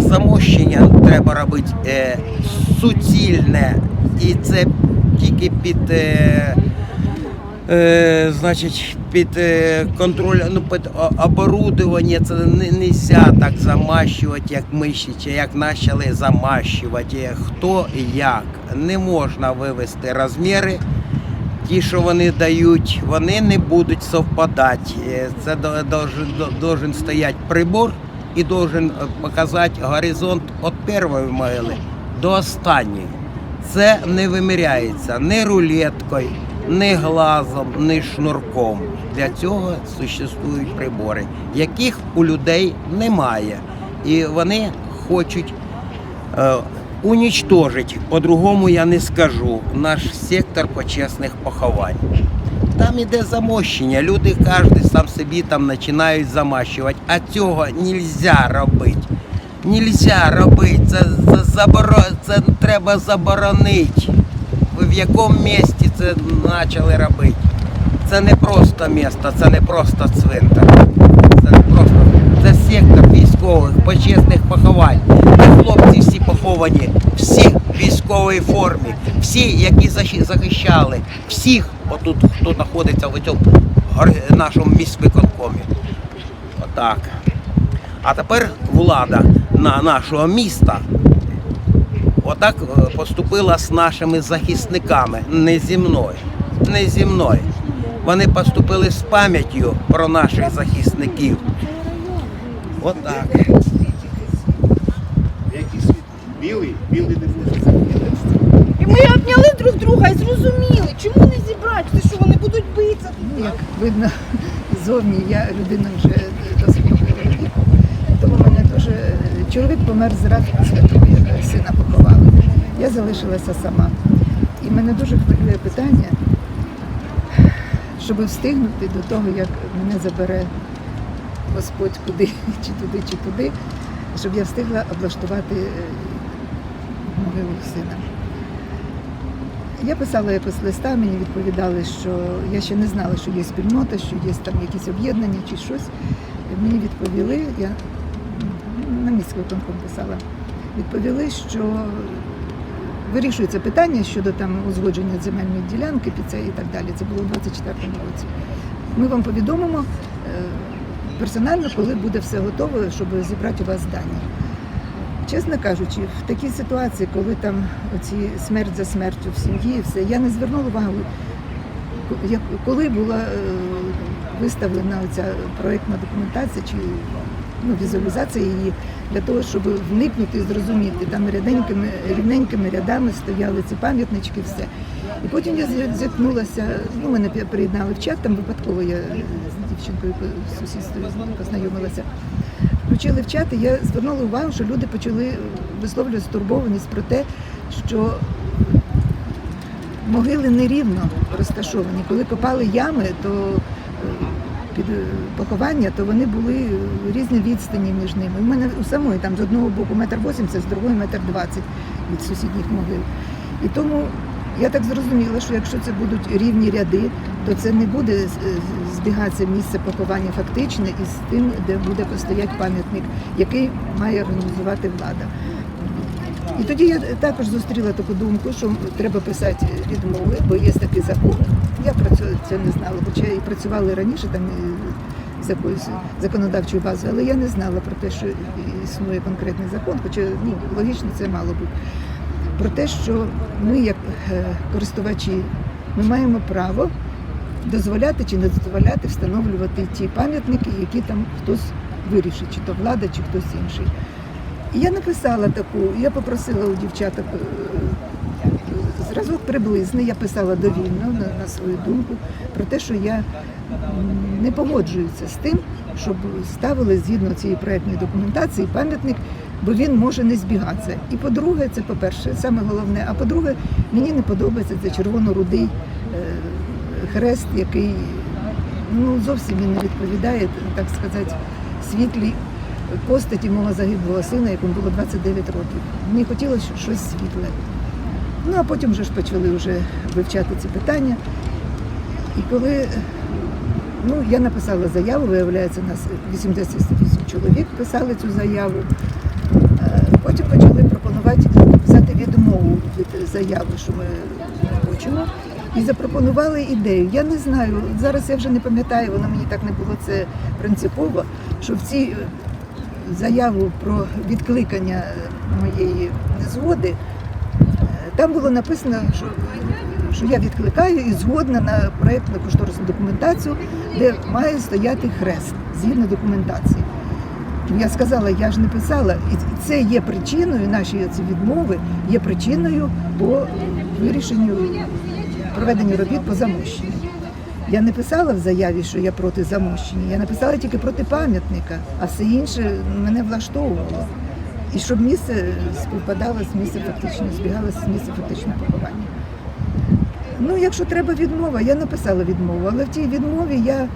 Замощення треба робити е, суцільне. І це тільки під. Е, Е, значить, під е, контроль, ну, під о- оборудовання це не можна так замащувати, як ми ще, як почали замащувати. Хто і як. Не можна вивести розміри. Ті, що вони дають, вони не будуть совпадати. Е, Це до- должен, должен стояти прибор і должен е, показати горизонт від першої могили до останньої. Це не виміряється ні рулеткою, ні глазом, ні шнурком. Для цього существують прибори, яких у людей немає. І вони хочуть е, унічтожити, по-другому я не скажу, наш сектор почесних поховань. Там іде замощення. Люди кожен сам собі там починають замащувати, а цього не можна робити. Нельзя робити, це, це, заборо... це треба заборонити. Ви в якому місті це почали робити? Це не просто місто, це не просто цвинтар. Це не просто це сектор військових, почесних поховань. Хлопці всі поховані, всі в військовій формі, всі, які захищали, всіх отут, хто знаходиться в цьому нашому міськвиконкомі. Отак. А тепер влада на нашого міста отак е, поступила з нашими захисниками, не зі мною. Не зі мною. Вони поступили з пам'яттю про наших захисників. Отак. Білий? Білий не буде. І ми обняли друг друга і зрозуміли, чому не зібрати, Це що вони будуть битися. Ну, як видно зовні, я людина вже досить. Тому мене дуже чоловік помер зразу після того, як сина поховали. Я залишилася сама. І мене дуже хвилює питання, щоб встигнути до того, як мене забере Господь куди, чи туди, чи туди, щоб я встигла облаштувати е, могилу сина. Я писала якось листа, мені відповідали, що я ще не знала, що є спільнота, що є там якісь об'єднання чи щось. Мені відповіли, я на міський виконком писала, відповіли, що вирішується питання щодо там узгодження земельної ділянки під це і так далі. Це було у 24-му році. Ми вам повідомимо е, персонально, коли буде все готово, щоб зібрати у вас дані. Чесно кажучи, в такій ситуації, коли там оці смерть за смертю в сім'ї, все, я не звернула увагу, коли була е, виставлена ця проєктна документація чи ну, візуалізація її для того, щоб вникнути і зрозуміти. Там ряденькими, рівненькими рядами стояли ці пам'ятнички, все. І потім я зі- зіткнулася, ну, мене приєднали в чат, там випадково я з дівчинкою по сусідству познайомилася включили в чат, я звернула увагу, що люди почали висловлювати стурбованість про те, що могили нерівно розташовані. Коли копали ями, то е, під е, поховання, то вони були різні відстані між ними. У мене у самої там з одного боку метр вісімдесят, з другої метр двадцять від сусідніх могил. І тому я так зрозуміла, що якщо це будуть рівні ряди, то це не буде е, збігатися місце поховання фактичне із тим, де буде постояти пам'ятник, який має організувати влада. І тоді я також зустріла таку думку, що треба писати відмови, бо є такий закон. Я про це, не знала, хоча і працювала раніше там з якоюсь законодавчою базою, але я не знала про те, що існує конкретний закон, хоча ну, логічно це мало бути. Про те, що ми, як е, користувачі, ми маємо право дозволяти чи не дозволяти встановлювати ті пам'ятники, які там хтось вирішить, чи то влада, чи хтось інший. І я написала таку, я попросила у дівчаток е, зразок приблизний, я писала довільно на, на свою думку про те, що я не погоджуюся з тим, щоб ставили згідно цієї проєктної документації пам'ятник, бо він може не збігатися. І по-друге, це по-перше, саме головне, а по-друге, мені не подобається цей червоно-рудий е, хрест, який ну, зовсім він не відповідає, так сказати, світлій постаті мого загиблого сина, якому було 29 років. Мені хотілося щось світле. Ну а потім вже ж почали вже вивчати ці питання. І коли ну, я написала заяву, виявляється, нас 88 чоловік писали цю заяву. Е, потім почали пропонувати написати відмову від заяви, що ми хочемо. І запропонували ідею. Я не знаю, зараз я вже не пам'ятаю, воно мені так не було це принципово, що в цій е, заяву про відкликання моєї згоди там було написано, що, що я відкликаю і згодна на проєктну кошторисну документацію, де має стояти хрест згідно документації. Я сказала, я ж не писала, і це є причиною, наші ці відмови є причиною по вирішенню проведення робіт по замощенню. Я не писала в заяві, що я проти замощення. Я написала тільки проти пам'ятника, а все інше мене влаштовувало. І щоб місце співпадало з місцем фактичного, збігалося з місцем фактичного поховання. Ну, якщо треба відмова, я написала відмову, але в тій відмові я е,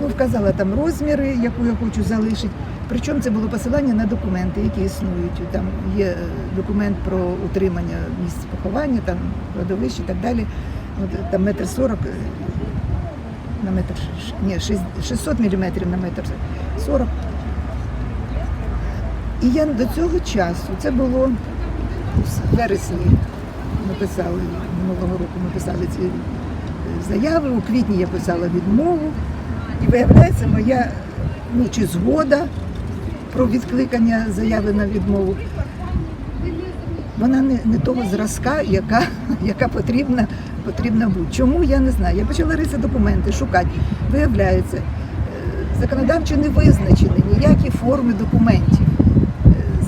ну, вказала там розміри, яку я хочу залишити. Причому це було посилання на документи, які існують. Там є е, документ про утримання місць поховання, там кладовище і так далі. От, там метр сорок е, на метр ні, 600 міліметрів на метр сорок. І я до цього часу, це було в вересні, ми писали минулого року, ми писали ці е, заяви. У квітні я писала відмову. І виявляється, моя ну, чи згода про відкликання заяви на відмову. Вона не, не того зразка, яка, яка потрібна, потрібна бути. Чому я не знаю. Я почала рити документи, шукати. Виявляється, е, законодавчо не визначені ніякі форми документів,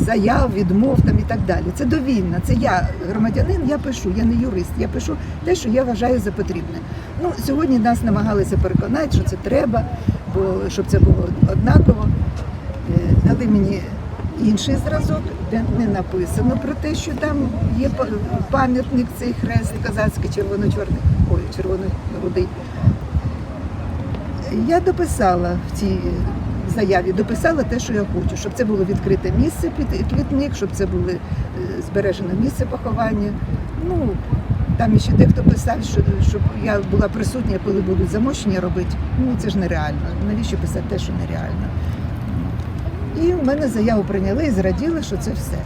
заяв, відмов там і так далі. Це довільно. Це я громадянин, я пишу, я не юрист. Я пишу те, що я вважаю за потрібне. Ну, сьогодні нас намагалися переконати, що це треба, бо щоб це було однаково. Е, Дали мені інший зразок, де не написано про те, що там є пам'ятник цей хрест казацький червоно-чорний, ой, червоно-рудий. Я дописала в цій заяві, дописала те, що я хочу, щоб це було відкрите місце під квітник, щоб це було е, збережено місце поховання. Ну, там ще дехто писав, що, щоб я була присутня, коли будуть замощення робити. Ну це ж нереально. Навіщо писати те, що нереально? І в мене заяву прийняли і зраділи, що це все.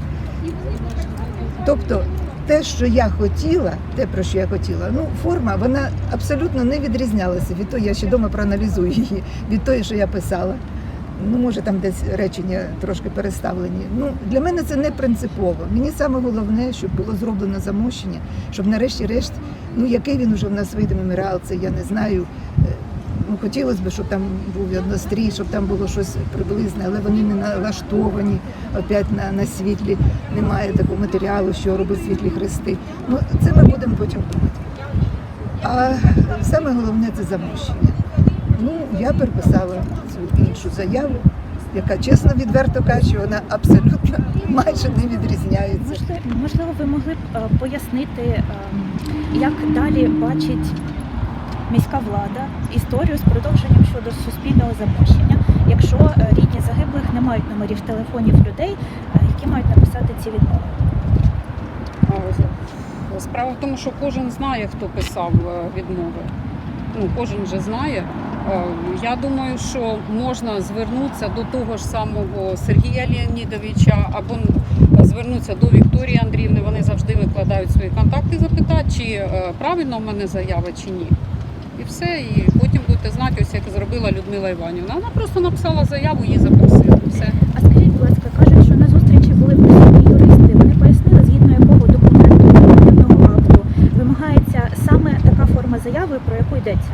Тобто, те, що я хотіла, те, про що я хотіла, ну, форма, вона абсолютно не відрізнялася від того, я ще вдома проаналізую її, від того, що я писала. Ну, може, там десь речення трошки переставлені. Ну, для мене це не принципово. Мені саме головне, щоб було зроблено замощення, щоб нарешті-решт, ну який він уже в нас вийде меморіал, це я не знаю. Е, Ну, хотілося б, щоб там був однострій, щоб там було щось приблизне, але вони не налаштовані опять на, на світлі. Немає такого матеріалу, що робить світлі хрести. Ну, це ми будемо потім думати. А саме головне це замощення. Ну, я переписала цю іншу заяву, яка чесно відверто каже, вона абсолютно майже не відрізняється. Можливо, можливо, ви могли б е, пояснити, е, як далі бачить міська влада історію з продовженням щодо суспільного замощення, якщо е, рідні загиблих не мають номерів телефонів людей, які мають написати ці відмови. Справа в тому, що кожен знає, хто писав відмови. Ну, кожен вже знає. Е, Я думаю, що можна звернутися до того ж самого Сергія Леонідовича або звернутися до Вікторії Андріївни. Вони завжди викладають свої контакти, запитати, чи е, правильно в мене заява, чи ні. І все, і потім будете знати, ось як зробила Людмила Іванівна. Вона просто написала заяву, її запросили. Все. А скажіть, будь ласка, кажуть, що на зустрічі були присутні юристи. Вони пояснили, згідно якого документу акту вимагається саме така форма заяви, про яку йдеться.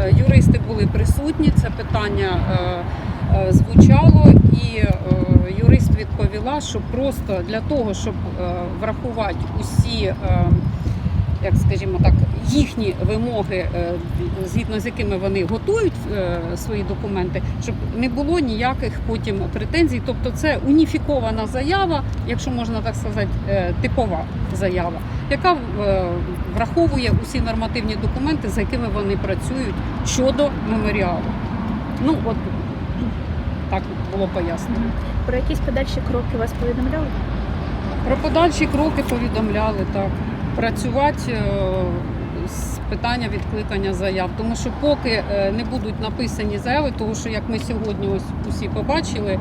Е, Юристи були присутні, це питання е, е, звучало, і юрист відповіла, що просто для того, щоб врахувати усі, як скажімо так, їхні вимоги, е, згідно з якими вони готують е, свої документи, щоб не було ніяких потім претензій. Тобто це уніфікована заява, якщо можна так сказати, е, типова заява, яка враховує усі нормативні документи, за якими вони працюють щодо меморіалу. Ну от так було пояснено. Про якісь подальші кроки вас повідомляли? Про подальші кроки повідомляли так. Працювати е, з питання відкликання заяв, тому що поки е, не будуть написані заяви, тому що як ми сьогодні ось усі побачили, е,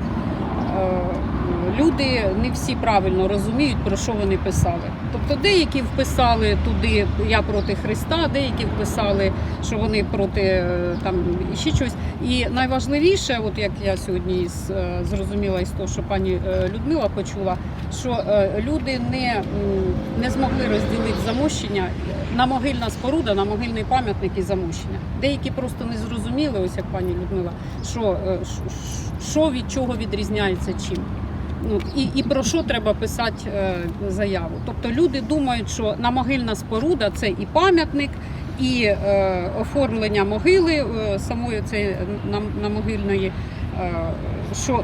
люди не всі правильно розуміють, про що вони писали. Тобто деякі вписали туди я проти Христа, деякі вписали, що вони проти е, там ще щось. І найважливіше, от як я сьогодні е, зрозуміла із того, що пані е, Людмила почула, що люди не, не змогли розділити замощення на могильна споруда, на могильний пам'ятник і замощення. Деякі просто не зрозуміли, ось як пані Людмила, що, що від чого відрізняється чим. Ну, і, і про що треба писати е, заяву. Тобто люди думають, що на могильна споруда це і пам'ятник, і е, оформлення могили е, самої цієї на, на могильної, е, що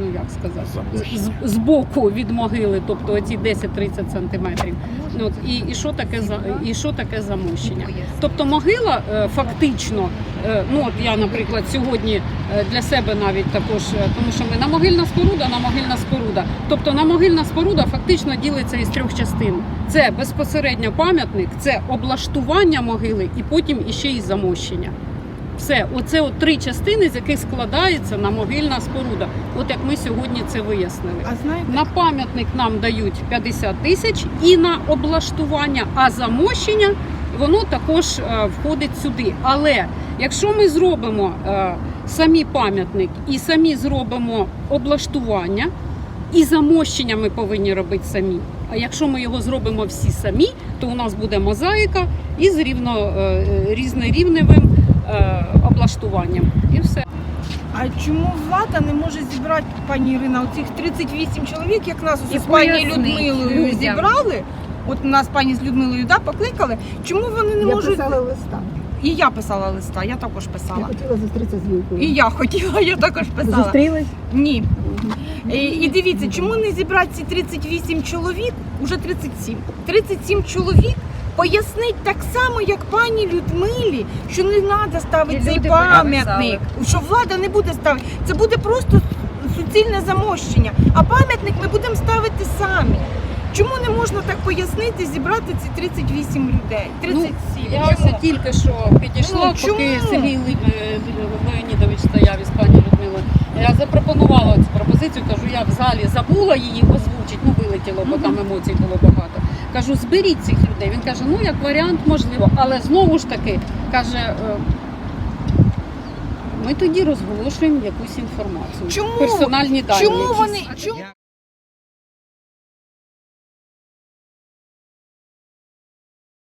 ну як сказати, з, з боку від могили, тобто оці 10-30 сантиметрів. Ну, от, і, і що таке за і що таке замощення? Тобто могила е, фактично, е, ну от я, наприклад, сьогодні е, для себе навіть також, тому що ми на могильна споруда, на могильна споруда. Тобто на могильна споруда фактично ділиться із трьох частин: це безпосередньо пам'ятник, це облаштування могили, і потім іще й замощення. Все, оце от три частини, з яких складається на могильна споруда. От як ми сьогодні це вияснили. А знаєте, На пам'ятник нам дають 50 тисяч і на облаштування, а замощення воно також е, входить сюди. Але якщо ми зробимо е, самі пам'ятник і самі зробимо облаштування, і замощення ми повинні робити самі. А якщо ми його зробимо всі самі, то у нас буде мозаїка із рівно, е, різнорівневим е, облаштуванням. І все. а чому влада не може зібрати, пані Ірина, оцих 38 чоловік, як нас І з пані пояснить Людмилою людям. зібрали? От нас пані з Людмилою да, покликали. Чому вони не Я можуть? писала листа. І я писала листа, я також Я писала. хотіла зустрітися з Юлькою. І я хотіла, я також писала. Зустрілись? Ні. І, і дивіться, чому не зібрати ці 38 чоловік, уже 37. 37 чоловік пояснить так само, як пані Людмилі, що не треба ставити І цей люди пам'ятник, що влада не буде ставити. Це буде просто суцільне замощення. А пам'ятник ми будемо ставити самі. Чому не можна так пояснити, зібрати ці 38 людей? 37. Я Чому? ось тільки що підійшла, Ну, поки? Сергій Ли- е, Леонідович стояв із пані Людмилою. Я запропонувала цю пропозицію, кажу, я в залі забула її озвучити, ну вилетіло, бо там емоцій було багато. Кажу, зберіть цих людей. Він каже, ну як варіант можливо, але знову ж таки каже. е, Ми тоді розголошуємо якусь інформацію. Чому? Персональні дані. Чому вони? Чому?